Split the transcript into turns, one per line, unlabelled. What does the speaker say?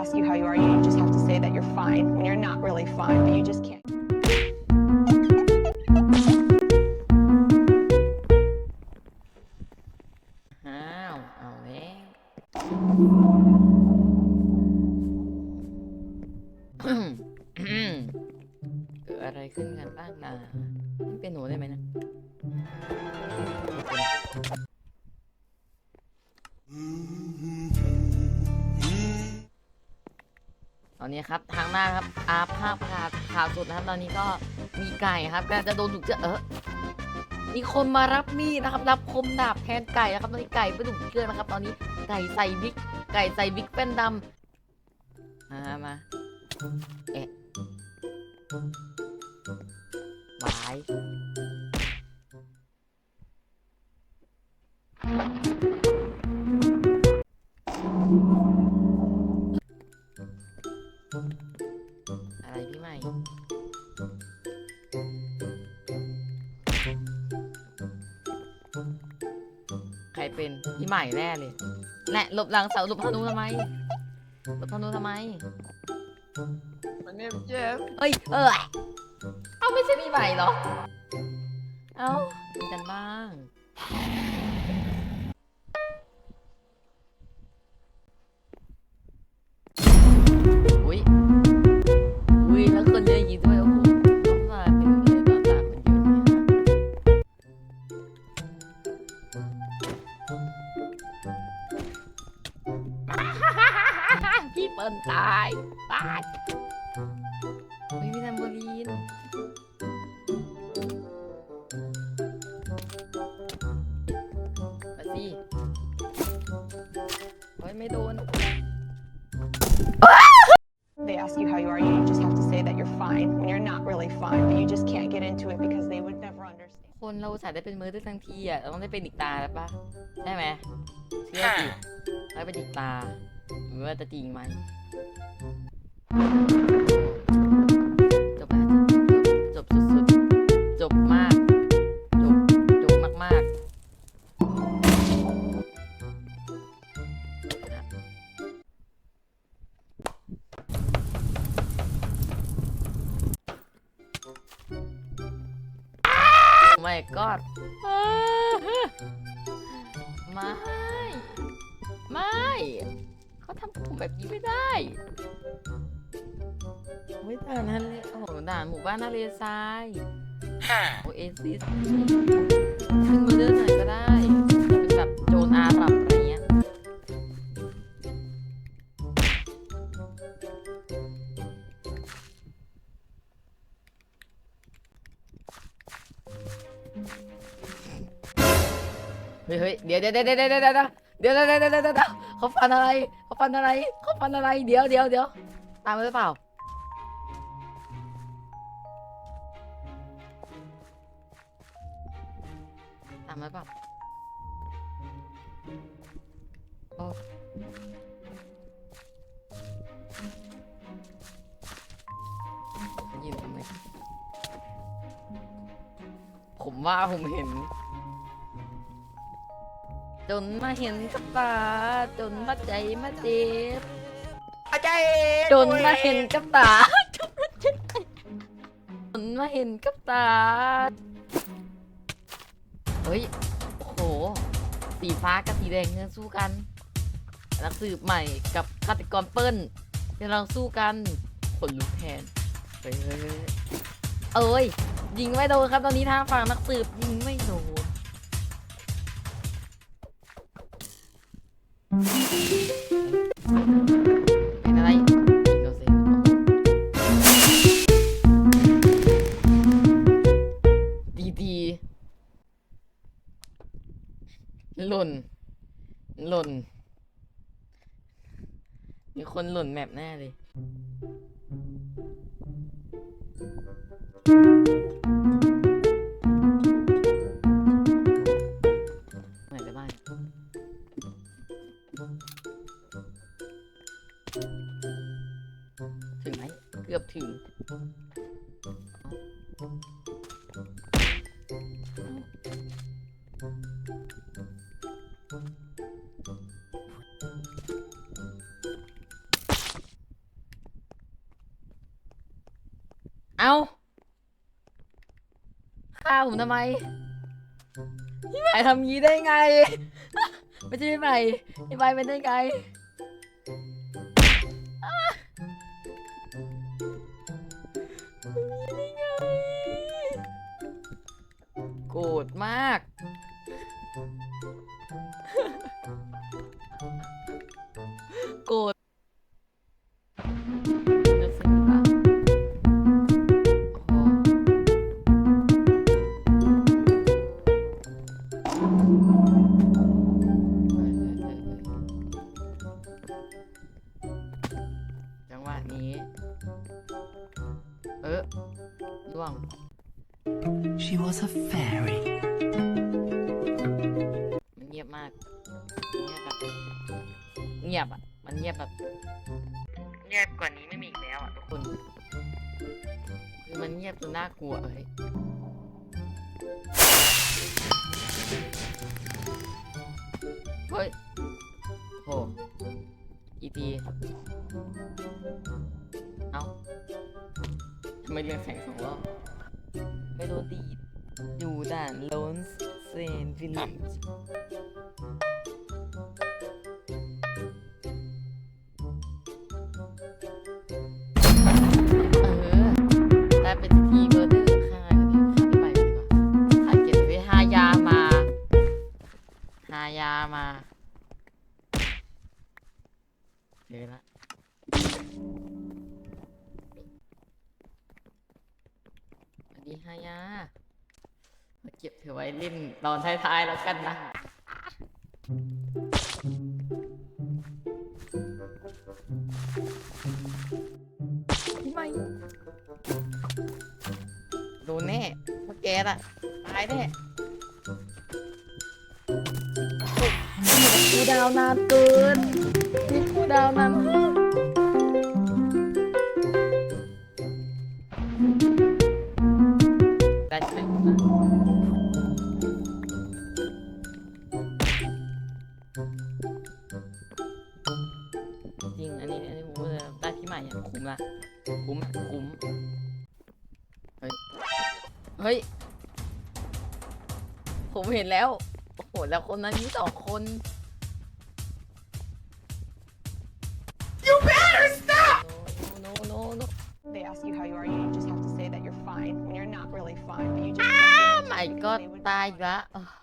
ask you how you are, you just have to say that you're fine when you're not really fine, but you just can't.
Mm. ตอนนี้ครับทางหน้าครับอาภาพาข่าวสุดนะครับ ตอนนี้ก็มีไก่ครับกจะโดนถูกเชือกเออมีคนมารับมีดนะครับรับคมดาบแทนไก่นะครับ ตอนนี้ไก่ไปถูกเชือกนะครับตอนนี้ไก่ใส่บิ๊กไก่ใส่บิ๊กเป็นดำมามาเอ๊ะบายเป็นพี่ใหม่แน่เลยแน่หลบหลังเสาหลบธนูทำไมหลบธนูทำไม
มันเนี่ยเจ็บ
เฮ้ย เออเอาไม่ใช่พี่ใหม่เหรอ เอาดูกันบ้างเปิ้ลตายตายไม่มีแลมโบลีนมาสิโอ้ย ไม่โดน They ask you how you are, you just have to say that you're fine when you're not really fine, but you just can't get into it because they would never understand. คนเราอุสาห์ได้เป็นมือได้ทั้งทีอ่ะต้องได้เป็นอีกตาแล้วปะใช่ไหมเชื่อสิได้เป็นอีกตามว่าจะจริงไหมจบแล้วจบจบสุดๆ จบมาก จบจบมากๆไม่กอดไม่ ไม่ทำแบบนี้ไม่ได้ ไม่ยด่านะเลโอ้โหด่านหมู่บ้านนาเรซายโอเอซิสขึ้นมาเดินไหนก็ได้เแบบโจนอารับอะไรเงี้ย เฮ้ยเดี๋ยวเดี๋ยวเดี๋ยวเดี๋ยวเดี๋ยวเดี๋ยวเดี๋ยวเดี๋ยวเขาฟันอะไรฟันอะไรเขาฟันอะไร เดี๋ยว เดี๋ยวเดี๋ยวตามมาหรือเปล่า ตามมาหรือเปล่าโอ้ยินทำไมผมว่าผมเห็นจนมาเห็นกับตาจนมาใจมาเจ็บอาใจจนมาเห็นกับตาจนมาเห็นกับตาเฮ้ย โอ้โหสีฟ้ากับสีแดงเนี่ยสู้กัน นักสืบใหม่กับฆาตกรเปิ้ลกำลังสู้กันขนลุกแทนเฮ้ยเอ้ยยิงไม่โดนครับตอนนี้ทางฝั่งนักสืบยิงไม่โดนดีดหล่น หล่น มีคนหล่นแมปแน่เลยถึงเอาฆ่าผมทำไมพี่ใหม่ทำงี้ได้ไง ไม่ใช่พี่ใหม่พี่ใหม่เป็นได้ไงรธมาก โกรธจังหวะนี้ เออร่วง She was a fairy มันเงียบมากเงียบแบบเงียบอ่ะ มันเงียบแบบเงียบกว่านี้ไม่มีอีกแล้วอ่ะทุกคน คือมันเงียบจนน่ากลัวเอ้ยเฮ้ยโหอีพีเอ้าทำไมเรียงแสงสองรอบไปโดนดีดอยู่ด่านโลนส์เซนวิลลปเออได้เป็นทีีฮายามาเก็บเธอไว้ลิ่นตอนท้ายๆแล้วกันนะทำไม่โดนแน่พวกแกอ่ะ ตายแน่ดูดาวนานเกินนี่กูดาวนานกิน e a c t l y จริง อันนี้ อันนี้ผมว่ได้ที่ใหม่เนี่ยคุ้มละคุ้มคุ้มเฮ้ยผมเห็นแล้ว โอ้โห แล้วคนนั้นมีสองคน
You better stop!
No no no no
They ask you how you are you just fine when you're not really fine, but you just. Oh
my god, ตายอีกแล้ว